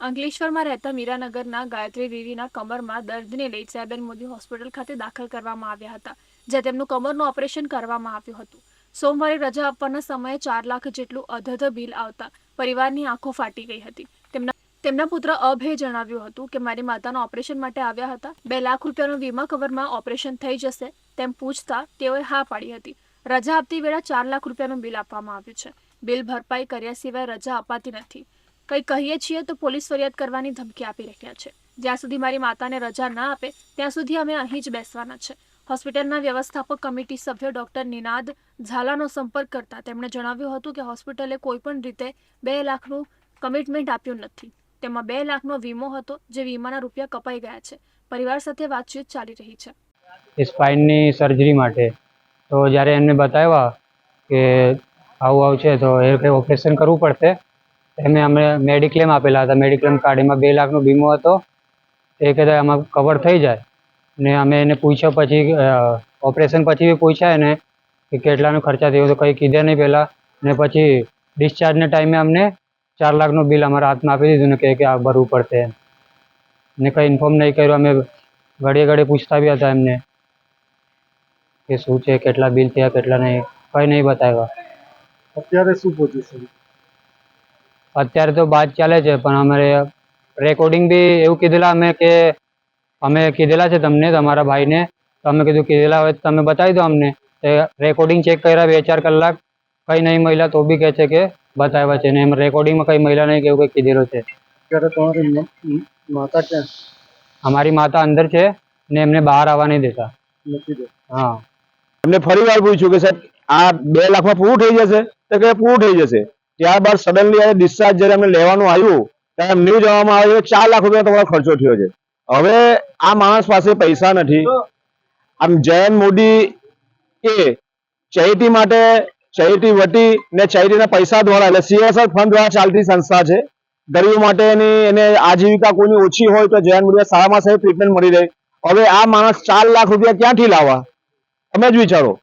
અંકલેશ્વરમાં રહેતા મીરાનગરના ગાયત્રી દેવીના કમરમાં દર્દને લઈ સાયબેન મોદી હોસ્પિટલ ખાતે દાખલ કરવામાં આવ્યા હતા જ્યાં તેમનું કમરનું ઓપરેશન કરવામાં આવ્યું હતું. સોમવારે રજા આપવાના સમયે ચાર લાખ જેટલું અધધ બિલ આવતા પરિવારની આંખો ફાટી ગઈ હતી. તેમના તેમના પુત્ર અભે જણાવ્યું હતું કે મારી માતાના ઓપરેશન માટે આવ્યા હતા. બે લાખ રૂપિયાનો વીમા કવરમાં ઓપરેશન થઈ જશે તેમ પૂછતા તેઓએ હા પાડી હતી. રજા આપતી વેળા ચાર લાખ રૂપિયાનું બિલ આપવામાં આવ્યું છે. બિલ ભરપાઈ કર્યા સિવાય રજા અપાતી નથી. કંઈ કહીએ છીએ તો પોલીસ ફરિયાદ કરવાની ધમકી આપી રહ્યા છે. જ્યાં સુધી મારી માતાને રજા ના આપે, ત્યાં સુધી અમે અહીં જ બેસવાના છે. હોસ્પિટલના વ્યવસ્થાપક કમિટી સભ્ય ડોક્ટર નિનાદ ઝાલાનો સંપર્ક કરતા તેમણે જણાવ્યું હતું કે હોસ્પિટલે કોઈપણ રીતે બે લાખનું કમિટમેન્ટ આપ્યું નથી. તેમાં બે લાખનો વીમો હતો જે વીમાના રૂપિયા કપાઈ ગયા છે. પરિવાર સાથે વાતચીત ચાલી રહી છે. સ્પાઇનની સર્જરી માટે તો જ્યારે એમને બતાવ્યા કે આવું આવું છે, તો એ કંઈ ઓપરેશન કરવું પડશે. એમને અમે મેડિક્લેમ આપેલા હતા. મેડિક્લેમ કાર્ડ એમાં બે લાખનો વીમો હતો. એ કદાચ આમાં કવર થઈ જાય. ને અમે એને પૂછ્યા પછી ઓપરેશન પછી બી પૂછ્યા એને કે કેટલાનો ખર્ચા થયો તો કંઈ કીધે નહીં પહેલાં. ને પછી ડિસ્ચાર્જના ટાઈમે અમને ચાર લાખનું બિલ અમારા હાથમાં આપી દીધું ને કે કે આ ભરવું પડશે ને કંઈ ઇન્ફોર્મ નહીં કર્યું. અમે ઘડીએ ઘડીએ પૂછતા બી હતા એમને. કે શું છે કેટલા બિલ થયા કેટલા નહીં કંઈ નહીં બતાવ્યા. અત્યારે શું પોઝિશન અત્યારે તો બાદ ચાલે છે પણ અમારે રેકોર્ડિંગ બી એવું કીધેલા અમે કે અમે કીધેલા છે તમને તમારા ભાઈને. તો અમે કીધું કીધેલા હોય તો તમે બતાવી દો અમને. રેકોર્ડિંગ ચેક કર્યા બે ચાર કલાક. કંઈ નહીં મહિલા તો બી કહે છે કે બતાવ્યા છે. ને એમ રેકોર્ડિંગમાં કંઈ મહિલા નહીં કે એવું કંઈ કીધેલું છે. તમારી માતા ક્યાં? અમારી માતા અંદર છે ને એમને બહાર આવવા નહીં દેતા. હા. એમને ફરી વાર પૂછ્યું કે સાહેબ, આ બે લાખમાં પૂરું થઈ જશે? તો કે પૂરું થઈ જશે. ત્યારબાદ સડનલી આ ડિસ્ચાર્જ જ્યારે અમને લેવાનું આવ્યું, ત્યારે એમને જવામાં આવ્યું ચાર લાખ રૂપિયા તમારો ખર્ચો થયો છે. હવે આ માણસ પાસે પૈસા નથી. આમ જયંત મોદી એ ચૈતી માટે ચૈતી વટી ને ચૈતીના પૈસા દ્વારા, એટલે સીએસઆર ફંડ દ્વારા ચાલતી સંસ્થા છે. ગરીબો માટેની એને આજીવિકા કોઈની ઓછી હોય તો જયંત મોદીને સારામાં સારી ટ્રીટમેન્ટ મળી રહે. હવે આ માણસ ચાર લાખ રૂપિયા ક્યાંથી લાવવા? તમે જ વિચારો.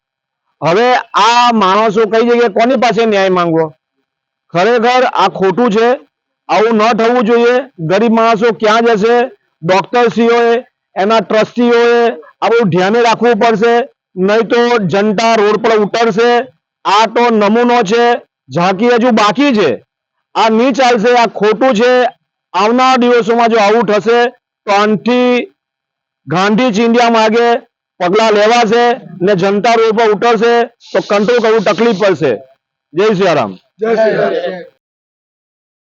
હવે આ માણસો કઈ જગ્યાએ કોની પાસે ન્યાય માંગવો? ખરેખર આ ખોટું છે. આવું ન થવું જોઈએ. ગરીબ માણસો ક્યાં જશે? ડોક્ટરશ્રીઓએ, એના ટ્રસ્ટીઓએ આ બધું ધ્યાને રાખવું પડશે. નહીં તો જનતા રોડ પર ઉતરશે. આ તો નમૂનો છે. ઝાંકી હજુ બાકી છે. આ નહીં ચાલશે. આ ખોટું છે. આવનાર દિવસોમાં જો આવું થશે, તો આનથી ગાંધી ચિંધ્યા માર્ગે પગલા લેવાશે ને જનતા રોડ પર ઉતરશે તો કંટ્રોલ કરવું તકલીફ પડશે. જય સિયારામ જય શ્રી